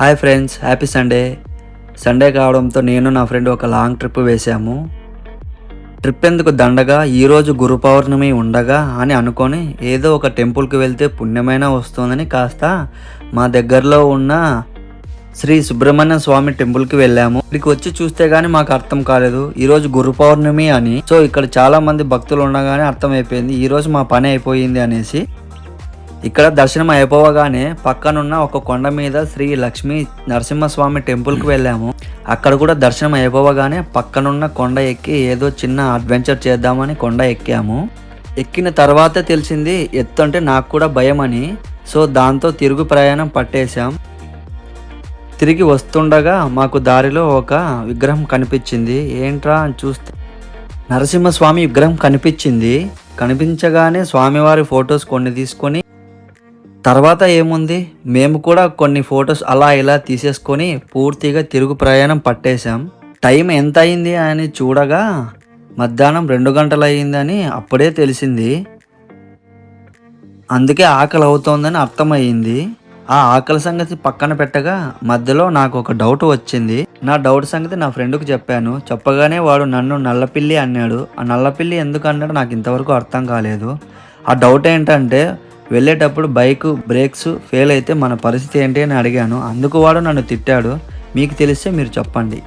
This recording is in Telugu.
Hi friends happy Sunday. Sunday కావడంతో నేను నా ఫ్రెండ్ ఒక లాంగ్ ట్రిప్ వేసాము. ట్రిప్ ఎందుకు దండగా? ఈరోజు గురు పౌర్ణమి ఉండగా అని అనుకొని ఏదో ఒక టెంపుల్కి వెళ్తే పుణ్యమైన వస్తుందని కాస్త మా దగ్గరలో ఉన్న శ్రీ సుబ్రహ్మణ్య స్వామి టెంపుల్కి వెళ్ళాము. ఇక్కడికి వచ్చి చూస్తే గానీ మాకు అర్థం కాలేదు. ఈరోజు గురు పౌర్ణమి అని. సో ఇక్కడ చాలా మంది భక్తులు ఉండగానే అర్థమైపోయింది. ఈరోజు మా పని అయిపోయింది అనేసి. ఇక్కడ దర్శనం అయిపోవగానే పక్కనున్న ఒక కొండ మీద శ్రీ లక్ష్మీ నరసింహస్వామి టెంపుల్కి వెళ్ళాము. అక్కడ కూడా దర్శనం అయిపోవగానే పక్కనున్న కొండ ఎక్కి ఏదో చిన్న అడ్వెంచర్ చేద్దామని కొండ ఎక్కాము. ఎక్కిన తర్వాతే తెలిసింది ఎత్తు అంటే నాకు కూడా భయం అని సో దాంతో తిరుగు ప్రయాణం పట్టేశాం. తిరిగి వస్తుండగా మాకు దారిలో ఒక విగ్రహం కనిపించింది. ఏంట్రా అని చూస్తే నరసింహస్వామి విగ్రహం కనిపించింది. కనిపించగానే స్వామివారి ఫొటోస్ కొన్ని తీసుకొని తర్వాత ఏముంది? మేము కూడా కొన్ని ఫొటోస్ అలా ఇలా తీసేసుకొని పూర్తిగా తిరుగు ప్రయాణం పట్టేశాం. టైం ఎంత అయింది అని చూడగా మధ్యాహ్నం రెండు గంటలు అయ్యిందని అప్పుడే తెలిసింది. అందుకే ఆకలి అవుతోందని అర్థమయ్యింది. ఆ ఆకలి సంగతి పక్కన పెట్టగా మధ్యలో నాకు ఒక డౌట్ వచ్చింది. నా డౌట్ సంగతి నా ఫ్రెండ్కి చెప్పాను. చెప్పగానే వాడు నన్ను నల్లపిల్లి అన్నాడు. ఆ నల్లపిల్లి ఎందుకు అన్నాడు నాకు ఇంతవరకు అర్థం కాలేదు. ఆ డౌట్ ఏంటంటే వెళ్ళేటప్పుడు బైక్ బ్రేక్స్ ఫెయిల్ అయితే మన పరిస్థితి ఏంటి అని అడిగాను. అందుకు వాడు నన్ను తిట్టాడు. మీకు తెలిస్తే మీరు చెప్పండి.